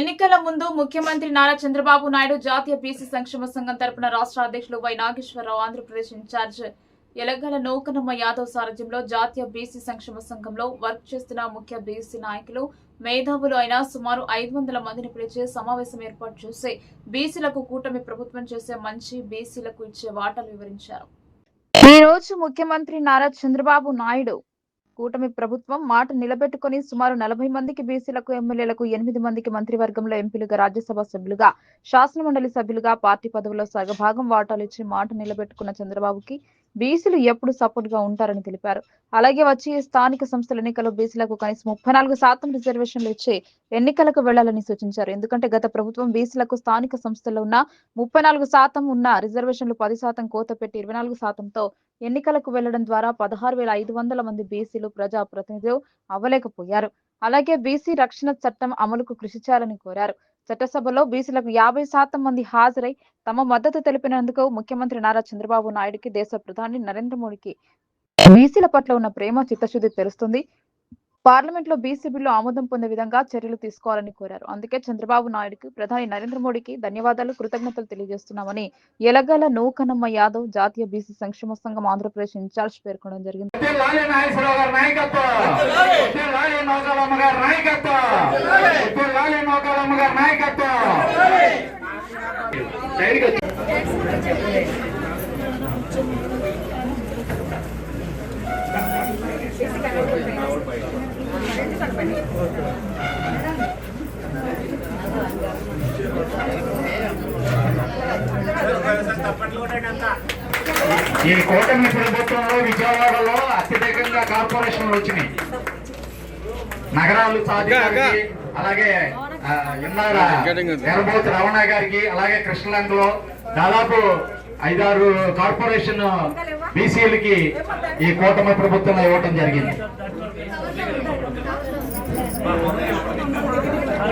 ఎన్నికల ముందు ముఖ్యమంత్రి నారా చంద్రబాబు నాయుడు జాతీయ బీసీ సంక్షేమ సంఘం తరపున రాష్ట్ర అధ్యక్షులు వై నాగేశ్వరరావు ఆంధ్రప్రదేశ్ ఇన్ఛార్జ్ ఎలగల నూకనమ్మ యాదవ్ సారథ్యంలో జాతీయ బీసీ సంక్షేమ సంఘంలో వర్క్ చేస్తున్న ముఖ్య బీసీ నాయకులు మేధావులు అయిన సుమారు ఐదు వందల మందిని పిలిచే సమావేశం ఏర్పాటు చేసి బీసీలకు కూటమి ప్రభుత్వం చేసే మంచి బీసీలకు ఇచ్చే వాటాలు వివరించారు. ఈ రోజు ముఖ్యమంత్రి నారా చంద్రబాబు నాయుడు కూటమి ప్రభుత్వం మాట నిలబెట్టుకుని సుమారు నలభై మందికి బీసీలకు ఎమ్మెల్యేలకు ఎనిమిది మందికి మంత్రివర్గంలో ఎంపీలుగా రాజ్యసభ సభ్యులుగా శాసనమండలి సభ్యులుగా పార్టీ పదవుల్లో సగభాగం వాటాలు ఇచ్చి మాట నిలబెట్టుకున్న చంద్రబాబుకి బీసీలు ఎప్పుడు సపోర్ట్గా ఉంటారని తెలిపారు. అలాగే వచ్చి స్థానిక సంస్థల ఎన్నికల్లో బీసీలకు కనీసం ముప్పై నాలుగు శాతం రిజర్వేషన్లు ఇచ్చి ఎన్నికలకు వెళ్ళాలని సూచించారు. ఎందుకంటే గత ప్రభుత్వం బీసీలకు స్థానిక సంస్థల్లో ఉన్న ముప్పై నాలుగు శాతం ఉన్న రిజర్వేషన్లు పది శాతం కోత పెట్టి ఇరవై నాలుగు శాతంతో ఎన్నికలకు వెళ్ళడం ద్వారా పదహారు వేల ఐదు వందల మంది బీసీలు ప్రజా ప్రతినిధులు అవ్వలేకపోయారు. అలాగే బీసీ రక్షణ చట్టం అమలుకు కృషి చేయాలని కోరారు. చట్టసభలో బీసీలకు యాభై శాతం మంది హాజరై తమ మద్దతు తెలిపినందుకు ముఖ్యమంత్రి నారా చంద్రబాబు నాయుడుకి దేశ ప్రధాని నరేంద్ర మోడీకి బీసీల పట్ల ఉన్న ప్రేమ చిత్తశుద్ధి తెలుస్తుంది. పార్లమెంట్లో బీసీ బిల్లు ఆమోదం పొందే విధంగా చర్యలు తీసుకోవాలని కోరారు. అందుకే చంద్రబాబు నాయుడుకి ప్రధాని నరేంద్ర మోడీకి ధన్యవాదాలు కృతజ్ఞతలు తెలియజేస్తున్నామని ఎలగల నూకనమ్మ యాదవ్ జాతీయ బీసీ సంక్షేమ సంఘం ఆంధ్రప్రదేశ్ ఇన్ఛార్జ్ పేర్కొనడం జరిగింది. వడ్డీ లాలి నాగేశ్వరరావు గారి నాయకత్వం. ఈ కూటమి ప్రభుత్వంలో విజయవాడలో అత్యధికంగా కార్పొరేషన్లు వచ్చినాయి. నగరాలు సాధికారికి అలాగే ఎర్రబోతు రమణ గారికి అలాగే కృష్ణలంకలో దాదాపు ఐదారు కార్పొరేషన్ బీసీలకి ఈ కూటమి ప్రభుత్వంలో ఇవ్వటం జరిగింది.